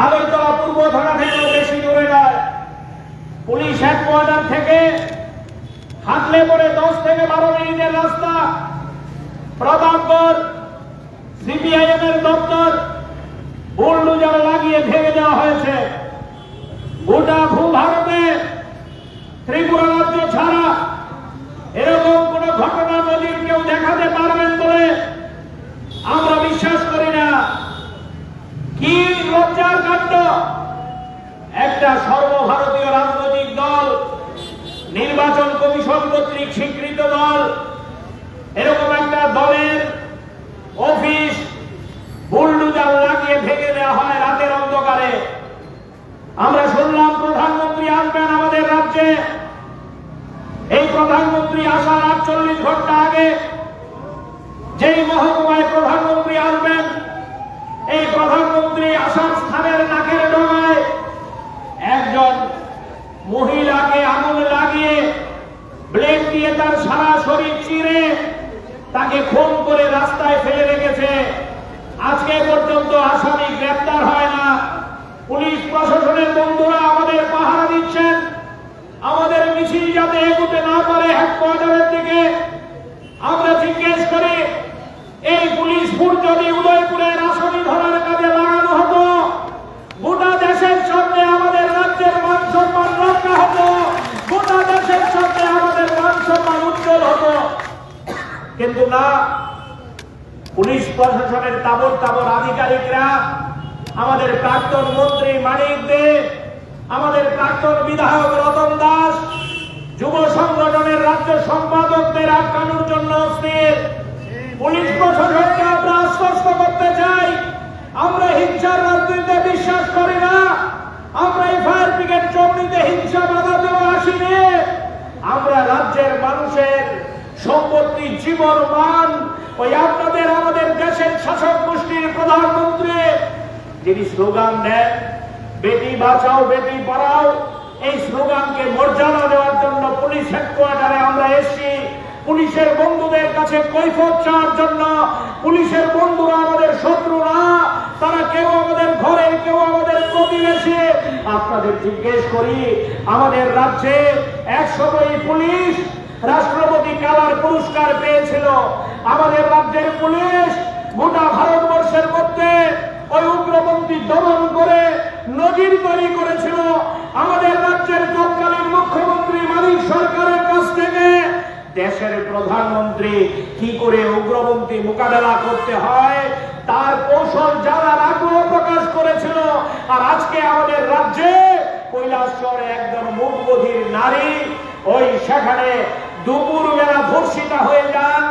আগরতলা পূর্ব থানা থেকেও বেশি দূরে নয়। পুলিশ হেডকোয়ার্টার থেকে হাঁটলে পরে দশ থেকে বারো মিনিটের রাস্তা। প্রতাপগড় সিপিআইএম এর দপ্তর বুলডুজার লাগিয়ে ভেঙে দেওয়া হয়েছে। গোটা ভূভারতে ত্রিপুরা রাজ্য ছাড়া এরকম কোন ঘটনা নদীর কেউ দেখাতে পারবেন বলে আমরা বিশ্বাস করি না কি একটা সর্বভারতীয় রাজনৈতিক দল, নির্বাচন কমিশন কর্তৃক স্বীকৃত দল, এরকম একটা দলের অফিস বুলডুজার লাগিয়ে ভেঙে দেওয়া হয় রাতের অন্ধকারে। আমরা শুনলাম প্রধানমন্ত্রী আসবেন আমাদের রাজ্যে। এই প্রধানমন্ত্রী আসার আটচল্লিশ ঘণ্টা আগে যেই মহকুমায় প্রধানমন্ত্রী আসবেন এই প্রধানমন্ত্রী আসার স্থানের নাকের ডগায় একজন মহিলাকে আগুন লাগিয়ে ব্লেড দিয়ে তার সারা শরীর চিরে তাকে খুন করে রাস্তায় ফেলে রেখেছে আজকে পর্যন্ত আসামি গ্রেপ্তার হয় না পুলিশ প্রশাসনের বন্ধুরা আমাদের পাহারা দিচ্ছেন। আমাদের মিছিল যাতে এগোতে না পারে হেডকোয়ার্টারের দিকে। আমরা জিজ্ঞেস করি, এই পুলিশ ফুট যদি উদয়পুরের আসামি ধরার কাজে লাগানো হতো, গোটা দেশের সামনে আমাদের রাজ্যের মান সম্মান রক্ষা হতো, গোটা দেশের সামনে আমাদের মান সম্মান উজ্জ্বল হতো। কিন্তু না, পুলিশ প্রশাসনের তাবর তাবর আধিকারিকরা আমাদের প্রাক্তন মন্ত্রী মানিক দে আমাদের প্রাক্তন বিধায়ক রতন দাস, যুব সংগঠনের রাজ্য সম্পাদকদের আটকানোর জন্য অস্থির। পুলিশ প্রশাসনকে আমরা আশ্বস্ত করতে চাই। আমরা হিংসার রাজনীতিতে বিশ্বাস করি না। আমরা এই ফায়ার ব্রিগেড চমড়িতে হিংসা বাধা দেওয়া আসিনি। আমরা রাজ্যের মানুষের সম্পত্তি জীবন মান ওই আপনাদের, আমাদের দেশের শাসক গোষ্ঠীর প্রধানমন্ত্রী যিনি স্লোগান দেন, বেটি বাঁচাও, বেটি পড়াও এই স্লোগানকে মর্যাদা দেওয়ার জন্য পুলিশ হেডকোয়ার্টারে আমরা এসেছি। পুলিশের বন্ধুদের কাছে কৈফত চাওয়ার জন্য পুলিশের বন্ধুরা আমাদের শত্রু না তারা কেউ আমাদের ঘরে, কেউ আমাদের প্রতিবেশী। আপনাদের জিজ্ঞেস করি, আমাদের রাজ্যে একসময় পুলিশ রাষ্ট্রপতি কালার পুরস্কার পেয়েছিল। আমাদের রাজ্যের পুলিশ গোটা ভারতবর্ষের মধ্যে ওই উগ্রপন্থী দমন করে নজির তৈরি করেছিল আমাদের রাজ্যের তৎকালীন মুখ্যমন্ত্রী মালিক সরকারের কাছ থেকে। দেশের প্রধানমন্ত্রী কি করে উগ্রপন্থী মোকাবেলা করতে হয়, তার কৌশল জানার আগ্রহ প্রকাশ করেছিল। আর আজকে আমাদের রাজ্যে কৈলাসচরে একজন মুখবধির নারী, ওই সেখানে দুপুর বেলা ধর্ষিতা হয়ে যান।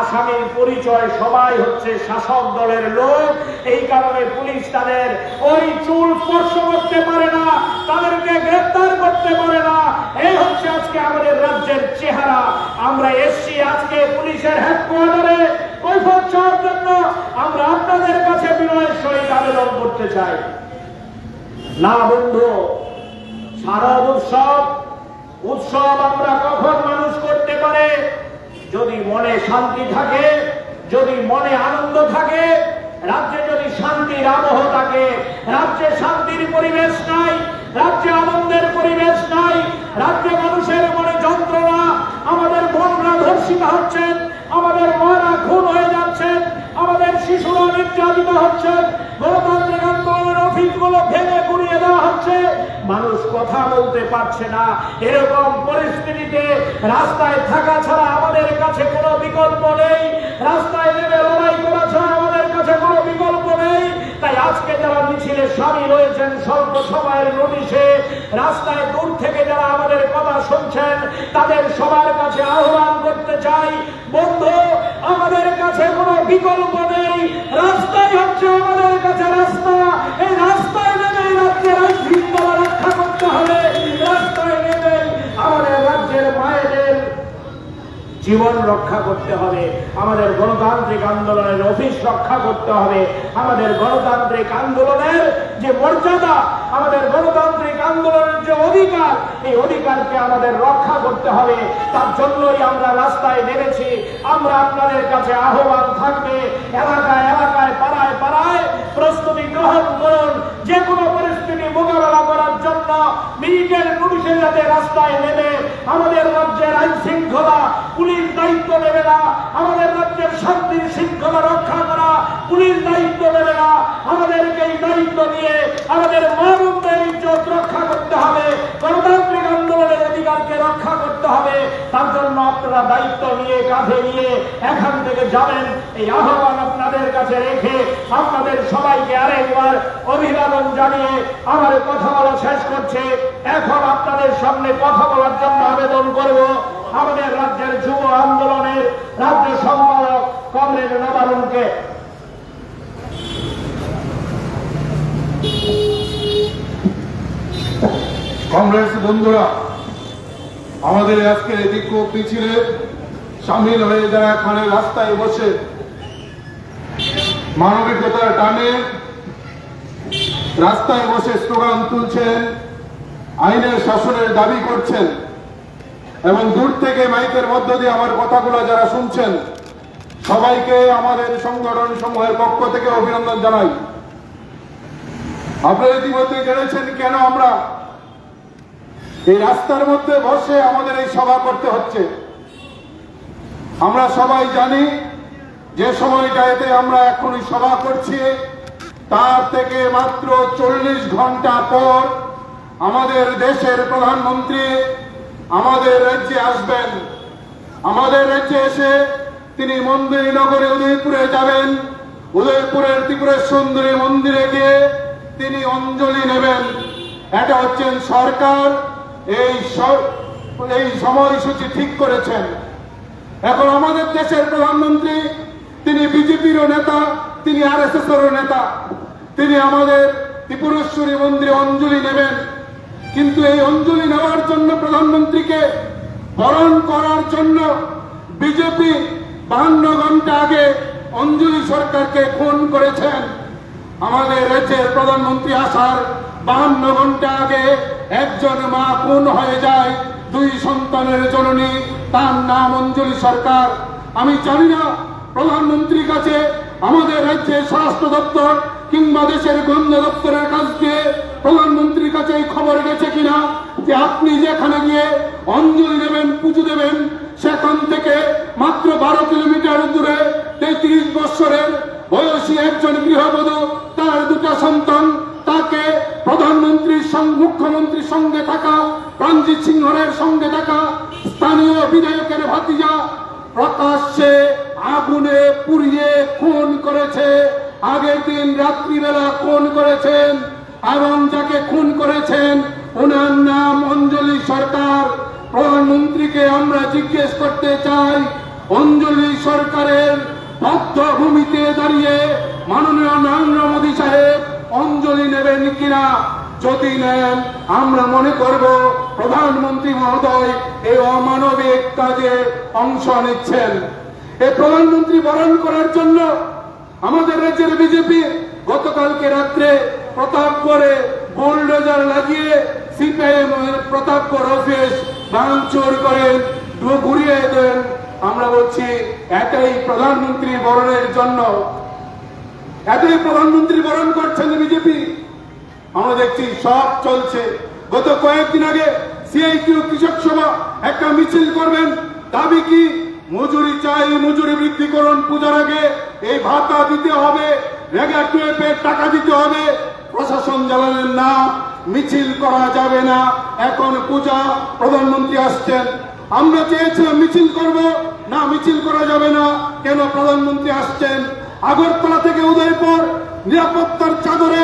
আসামির পরিচয় সবাই হচ্ছে শাসক দলের লোক। এই কারণে পুলিশ তাদের ওই চুল স্পর্শ করতে পারে না, তাদেরকে গ্রেফতার করতে পারে না। এই হচ্ছে আজকে আমাদের রাজ্যের চেহারা। আমরা এসছি আজকে পুলিশের হেডকোয়ার্টারে কৈফত চাওয়ার জন্য আমরা আপনাদের কাছে বিনয়ের সহিত আবেদন করতে চাই। না বন্ধু শারদ উৎসব উৎসব আমরা কখন মানুষ করতে পারে? যদি মনে শান্তি থাকে, যদি মনে আনন্দ থাকে, রাজ্যে যদি শান্তির আবহ থাকে, রাজ্যে শান্তির পরিবেশ নাই, রাজ্যে আনন্দের পরিবেশ নাই, রাজ্যে মানুষের মনে যন্ত্রণা, আমাদের বোনরা ধর্ষিত হচ্ছেন, আমাদের মারা খুন হয়ে যাচ্ছেন, আমাদের শিশুরা নির্যাতিত হচ্ছেন, গণতান্ত্রিক আন্দোলনের অফিসগুলো ভেঙে গুড়িয়ে দেওয়া হচ্ছে মানুষ কথা বলতে পারছে না। এরকম পরিস্থিতিতে রাস্তায় থাকা ছাড়া আমাদের কাছে কোনো বিকল্প নেই। রাস্তায় নেমে লড়াই করা ছাড়া আমাদের কাছে কোনো বিকল্প নেই। তাই আজকে যারা মিছিলে সামিল হয়েছেন স্বল্প সময়ের নোটিশে, রাস্তায় দূর থেকে যারা আমাদের কথা শুনছেন, তাদের সবার কাছে আহ্বান করতে চাই, বন্ধু, আমাদের কাছে কোনো বিকল্প নেই। রাস্তাই হচ্ছে আমাদের কাছে রাস্তা। জীবন রক্ষা করতে হবে। আমাদের গণতান্ত্রিক আন্দোলনের অফিস রক্ষা করতে হবে। আমাদের গণতান্ত্রিক আন্দোলনের যে মর্যাদা, আমাদের গণতান্ত্রিক আন্দোলনের যে অধিকার, এই অধিকারকে আমাদের রক্ষা করতে হবে। তার জন্যই আমরা রাস্তায় নেমেছি। আমরা আপনাদের কাছে আহ্বান থাকবে। এলাকায় এলাকায়, পাড়ায় পাড়ায় প্রস্তুতি গ্রহণ করুন যে কোনো পরিস্থিতি মোকাবেলা করার জন্য মিলিটারি পুলিশের যাতে রাস্তায় নেমে শৃঙ্খলা রক্ষা করা, পুলিশ দায়িত্ব নেবে না। আমাদেরকে এই দায়িত্ব নিয়ে আমাদের মানবদের ইজ্জত রক্ষা করতে হবে, গণতান্ত্রিক আন্দোলনের অধিকারকে রক্ষা করতে হবে। তার জন্য আপনারা দায়িত্ব নিয়ে, কাঁধে নিয়ে এখান থেকে যাবেন। এই আহ্বান আপনাদের কাছে রেখে আপনাদের সবাইকে আরেকবার অভিবাদন জানিয়ে আমার কথা বলা শেষ করছে। এখন আপনাদের সামনে কথা বলার জন্য আবেদন করব। আমাদের রাজ্যের যুব আন্দোলনের রাজ্য সম্পাদক কমরেড নবারুণকে কংগ্রেস বন্ধুরা, আমাদের আজকের এই বিক্ষোভ মিছিলে সামিল হয়ে যারা এখানে রাস্তায় বসে মানবিকতার টানে রাস্তায় বসে স্লোগান তুলছেন, আইনের শাসনের দাবি করছেন, এবং দূর থেকে মাইকের মধ্য দিয়ে আমার কথাগুলো যারা শুনছেন সবাইকে আমাদের সংগঠন সমূহের পক্ষ থেকে অভিনন্দন জানাই। আপনারা ইতিমধ্যে জেনেছেন কেন আমরা এই রাস্তার মধ্যে বসে আমাদের এই সভা করতে হচ্ছে। আমরা সবাই জানি যে সময়টাতে আমরা এখনই সভা করছি, তার থেকে মাত্র চল্লিশ ঘণ্টা পর আমাদের দেশের প্রধানমন্ত্রী আমাদের রাজ্যে আসবেন। আমাদের রাজ্যে এসে তিনি মন্দির নগরে উদয়পুরে যাবেন। উদয়পুরের ত্রিপুরের সুন্দরী মন্দিরে গিয়ে তিনি অঞ্জলি নেবেন। এটা হচ্ছেন সরকার এই এই সময়সূচি ঠিক করেছেন। এখন আমাদের দেশের প্রধানমন্ত্রী, তিনি বিজেপিরও নেতা, তিনি আর এস নেতা। তিনি আমাদের ত্রিপুরেশ্বরী মন্দিরে অঞ্জলি নেবেন। কিন্তু এই অঞ্জলি নেওয়ার জন্য প্রধানমন্ত্রীকে বরণ করার জন্য বিজেপি বাহান্ন ঘণ্টা আগে অঞ্জলি সরকারকে খুন করেছেন। আমাদের রাজ্যের প্রধানমন্ত্রী আসার বাহান্ন ঘণ্টা আগে একজন মা খুন হয়ে যায়, দুই সন্তানের জননী, তার নাম অঞ্জলি সরকার। আমি জানি না, প্রধানমন্ত্রীর কাছে আমাদের রাজ্যের স্বরাষ্ট্র দপ্তর কিংবা দেশের গোয়েন্দা দপ্তরের কাছ দিয়ে প্রধানমন্ত্রীর কাছে এই খবর গেছে কিনা, যে আপনি যেখানে গিয়ে অঞ্জলি দেবেন, পুজো দেবেন সেখান থেকে মাত্র বারো কিলোমিটার দূরে তেত্রিশ বৎসরের বয়সী একজন গৃহবধূ, তার দুটা সন্তান, তাকে প্রধানমন্ত্রীর মুখ্যমন্ত্রীর সঙ্গে থাকা, রঞ্জিত সিংহরের সঙ্গে থাকা স্থানীয় বিধায়কের ভাতিজা প্রকাশ্যে আগুনে পুড়িয়ে খুন করেছে। আগের দিন রাত্রিবেলা খুন করেছেন এবং যাকে খুন করেছেন, ওনার নাম অঞ্জলি সরকার। প্রধানমন্ত্রীকে আমরা জিজ্ঞেস করতে চাই, অঞ্জলি সরকারের ভূমিতে দাঁড়িয়ে মাননীয় নরেন্দ্র মোদী সাহেব অঞ্জলি নেবেন কিনা? যদি নেন, আমরা মনে করব প্রধানমন্ত্রী মহোদয় এই অমানবিক কাজে অংশ নিচ্ছেন। এই প্রধানমন্ত্রী বরণ করার জন্য আমাদের রাজ্যের বিজেপি গতকালকে রাত্রে প্রতাপগড়ে বোলডোজার লাগিয়ে সিপিআইএম প্রতাপগড় অফিস ভাঙচুর করেন ঘুরিয়ে দেন। আমরা বলছি এটাই প্রধানমন্ত্রী বরণের জন্য। এতই প্রধানমন্ত্রী বরণ করছেন বিজেপি। আমরা দেখছি সব চলছে। গত কয়েকদিন আগে সিআইটিউ কৃষক সভা একটা মিছিল করবেন। দাবি কি? মজুরি চাই, মজুরি বৃদ্ধি করুন। পূজার আগে এই ভাতা দিতে হবে। রেগা টুয়েপের টাকা দিতে হবে। প্রশাসন জ্বালালেন না। মিছিল করা যাবে না। এখন পূজা প্রধানমন্ত্রী আসছেন। আমরা চেয়েছিলাম মিছিল করব, না মিছিল করা যাবে না। কেন প্রধানমন্ত্রী আসছেন? আগরতলা থেকে উদয়পুর, নিরাপত্তার চাদরে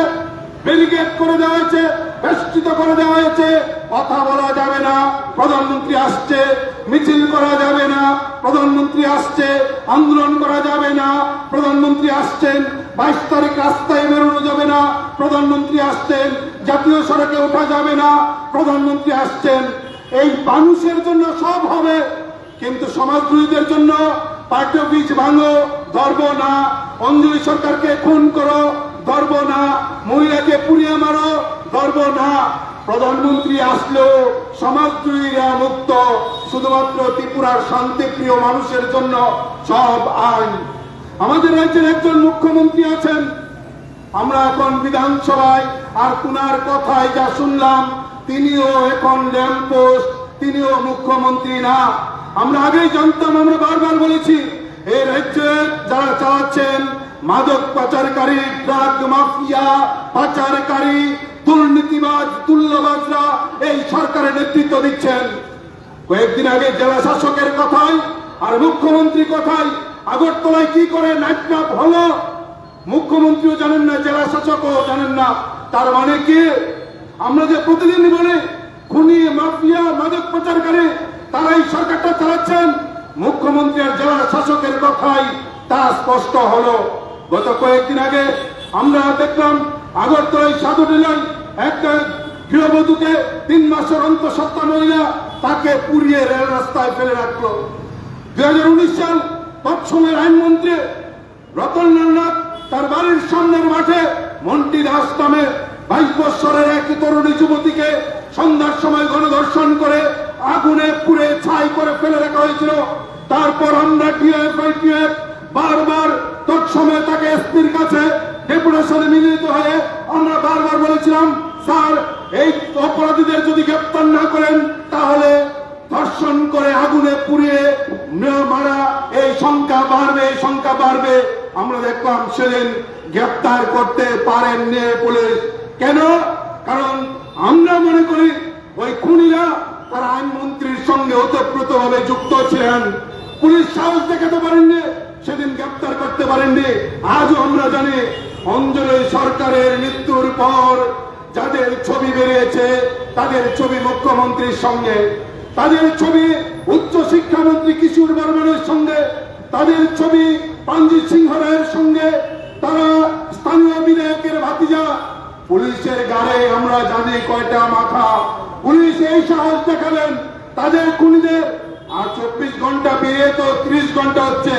ব্যারিকেড করে দেওয়া হয়েছে, বেষ্টিত করে দেওয়া হয়েছে। কথা বলা যাবে না, প্রধানমন্ত্রী আসছে। মিছিল করা যাবে না, প্রধানমন্ত্রী আসছে। আন্দোলন করা যাবে না, প্রধানমন্ত্রী আসছেন। বাইশ তারিখ রাস্তায় বেরোনো যাবে না, প্রধানমন্ত্রী আসছেন। জাতীয় সড়কে ওঠা যাবে না। প্রধানমন্ত্রী আসছেন। এই মানুষের জন্য সব হবে, কিন্তু সমাজবিরোধীদের জন্য পার্টি অফিস ভাঙো, ধরব না। অঞ্জলি সরকারকে খুন করো, ধরব না। মহিলাকে পুড়িয়ে মারো, ধরব না। প্রধানমন্ত্রী আসলেও সমাজদ্রোহীরা মুক্ত, শুধুমাত্র ত্রিপুরার শান্তিপ্রিয় মানুষের জন্য সব আইন। আমাদের রাজ্যের একজন মুখ্যমন্ত্রী আছেন। আমরা এখন বিধানসভায় আর কুনার কথায় যা শুনলাম, তিনিও এখন ল্যাম্পোস্ট তিনিও মুখ্যমন্ত্রী না। আমরা আগেই জানতাম, আমরা বারবার বলেছি এই রাজ্যে যারা চালাচ্ছেন, মাদক পাচারকারী, ড্রাগ মাফিয়া, পাচারকারী, দুর্নীতিবাজ, তুল্যবাজরা, এই সরকারের নেতৃত্ব দিচ্ছেন। কয়েকদিন আগে জেলা শাসকের কথায় আর মুখ্যমন্ত্রী কথায় আগরতলায় কি করে নাইট হলো, মুখ্যমন্ত্রীও জানেন না, জেলা শাসকও জানেন না। তার মানে কি? আমরা যে প্রতিদিন বলে, খুনি, মাফিয়া মাদক পাচারকারী তারাই সরকারটা চালাচ্ছেন। মুখ্যমন্ত্রী আর জেলা শাসকের কথাই তা স্পষ্ট হলো। গত কয়েকদিন আগে আমরা দেখলাম, আগরতলায় সাধুটিলায় একটা গৃহবধূকে তিন মাসের অন্তঃসত্ত্বা মহিলা তাকে পুড়িয়ে রেল রাস্তায় ফেলে রাখল। দুই হাজার উনিশ সাল তৎসময়ের আইনমন্ত্রী রতন নাথ তার বাড়ির সামনের মাঠে মন্টি দাস নামে বাইশ বৎসরের এক তরুণী যুবতীকে সন্ধ্যার সময় গণধর্ষণ করে আগুনে পুড়ে ছাই করে ফেলে রাখা হয়েছিল। তারপর আমরা বারবার তৎসময় তাকে এসপির কাছে ডেপুটেশনে মিলিত হয়ে আমরা বারবার বলেছিলাম, স্যার, এই অপরাধীদের যদি গ্রেপ্তার না করেন, তাহলে ধর্ষণ করে আগুনে পুড়িয়ে মারা, এই সংখ্যা বাড়বে, এই সংখ্যা বাড়বে। আমরা দেখলাম সেদিন গ্রেপ্তার করতে পারেননি পুলিশ। কেন? কারণ আমরা মনে করি ওই খুনিরা তারা আইনমন্ত্রীর সঙ্গে ওতপ্রোত ভাবে যুক্ত ছিলেন। পুলিশ সাহস দেখাতে পারেননি, সেদিন গ্রেপ্তার করতে পারেননি। আজও আমরা জানি অঞ্জলি সরকারের মৃত্যুর পর যাদের ছবি বেরিয়েছে, তাদের ছবি মুখ্যমন্ত্রীর সঙ্গে। তাদের ছবি উচ্চ শিক্ষামন্ত্রী কিশোর বর্মনের সঙ্গে, তাদের ছবি পাঞ্জিত সিংহ রায়ের সঙ্গে তারা স্থানীয় বিধায়কের ভাতিজা। পুলিশের গাড়ে আমরা জানি কয়টা মাথা। পুলিশ এই সাহস দেখালেন, তাদের খুনিদের। আর চব্বিশ ঘণ্টা পেরিয়ে তো ত্রিশ ঘণ্টা হচ্ছে।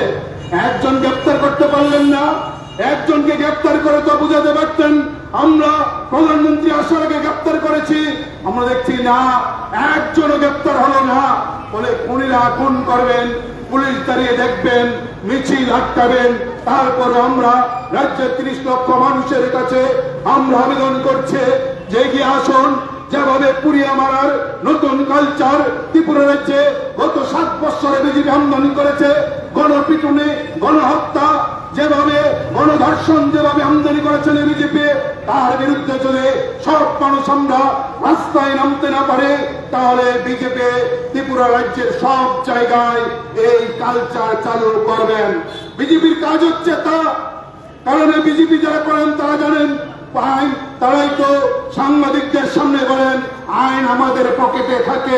একজন গ্রেপ্তার করতে পারলেন না। একজনকে গ্রেপ্তার করে তো বুঝাতে পারতেন, আমরা প্রধানমন্ত্রী আসার আগে গ্রেপ্তার করেছি। আমরা দেখছি, না, একজনও গ্রেপ্তার হলো না। বলে, খুনিরা খুন করবেন পুলিশ দাঁড়িয়ে দেখবেন, মিছিল আটকাবেন, তারপর আমরা রাজ্যের তিরিশ লক্ষ মানুষের কাছে আমরা আবেদন করছে যে এগিয়ে আসুন, যেভাবে পুরিয়া মারার নতুন কালচার ত্রিপুরা রাজ্যে গত সাত বছরে বিজেপি আমদানি করেছে, গণপিটুনে, গণহত্যা যেভাবে গণধর্ষণ যেভাবে আমদানি করেছেন বিজেপি তার বিরুদ্ধে যদি সব মানুষ আমরা রাস্তায় নামতে না পারে, তাহলে বিজেপি ত্রিপুরা রাজ্যের সব জায়গায় এই কালচার চালু করবেন। বিজেপির কাজ হচ্ছে তা, কারণ বিজেপি যারা করেন তারা জানেন আইন তারাই তো সাংবাদিকদের সামনে বলেন, আইন আমাদের পকেটে থাকে।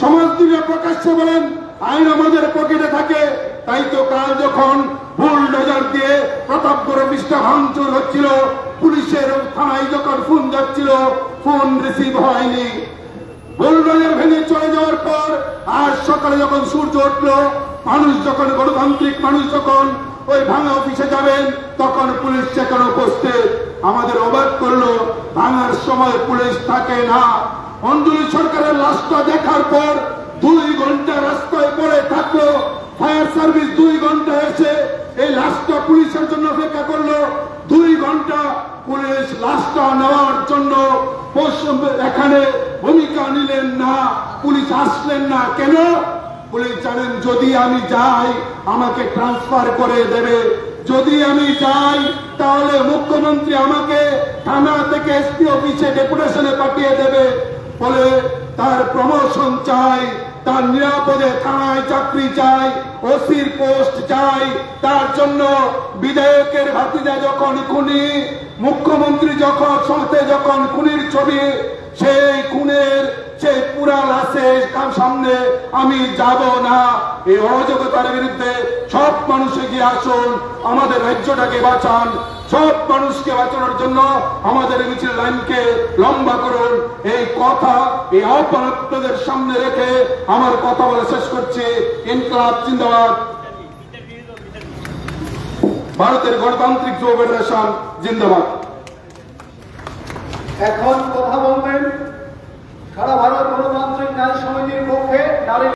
সমাজদীপে প্রকাশ্যে বলেন, আইন আমাদের পকেটে থাকে। তাই তো কাল যখন ভুল ডজার দিয়ে প্রতাপগড় অফিসটা ভাঙচুর হচ্ছিল, পুলিশের থানায় যখন ফোন যাচ্ছিল, ফোন রিসিভ হয়নি। বুলডোজার ভেঙে চলে যাওয়ার পর সকালে যখন সূর্য উঠল, মানুষ যখন, গণতান্ত্রিক মানুষ যখন ওই ভাঙা অফিসে যাবেন, তখন পুলিশ সেখানে উপস্থিত। আমাদের অবাক করল, ভাঙার সময় পুলিশ থাকে না। অঞ্জলি সরকারের লাশটা দেখার পর দুই ঘণ্টা রাস্তায় পড়ে থাকল। ফায়ার সার্ভিস দুই ঘণ্টা এসে এই লাশটা পুলিশের জন্য অপেক্ষা করল। দুই ঘণ্টা পুলিশ লাশটা নেওয়ার জন্য এখানে ভূমিকা নিলেন না। পুলিশ আসলেন না। কেন? পুলিশ জানেন, যদি আমি যাই, আমাকে ট্রান্সফার করে দেবে। যদি আমি যাই, তাহলে মুখ্যমন্ত্রী আমাকে থানা থেকে এসপি অফিসে ডেপুটেশনে পাঠিয়ে দেবে। বলে তার প্রমোশন চাই। তার নিরাপদে থানায় চাকরি চাই, ওসির পোস্ট চাই, তার জন্য বিধায়কের ভাতিজা যখন খুনি, মুখ্যমন্ত্রী যখন সাথে যখন খুনির ছবি, সেই খুনের, সেই পুরা তার সামনে আমি যাব না। এই অযোগ্যতার বিরুদ্ধে মানুষ এগিয়ে আসুন, আমাদের রাজ্যটাকে বাঁচান। সব মানুষকে বাঁচানোর জন্য আমাদের মিছিল লাইনকে লম্বা করুন। এই কথা, এই আহ্বান সামনে রেখে আমার কথা বলে শেষ করছি। ইনকলাব জিন্দাবাদ। ভারতের গণতান্ত্রিক যুব ফেডারেশন জিন্দাবাদ। এখন কথা বলবেন সারা ভারত গণতান্ত্রিক নারী সমিতির পক্ষে নারী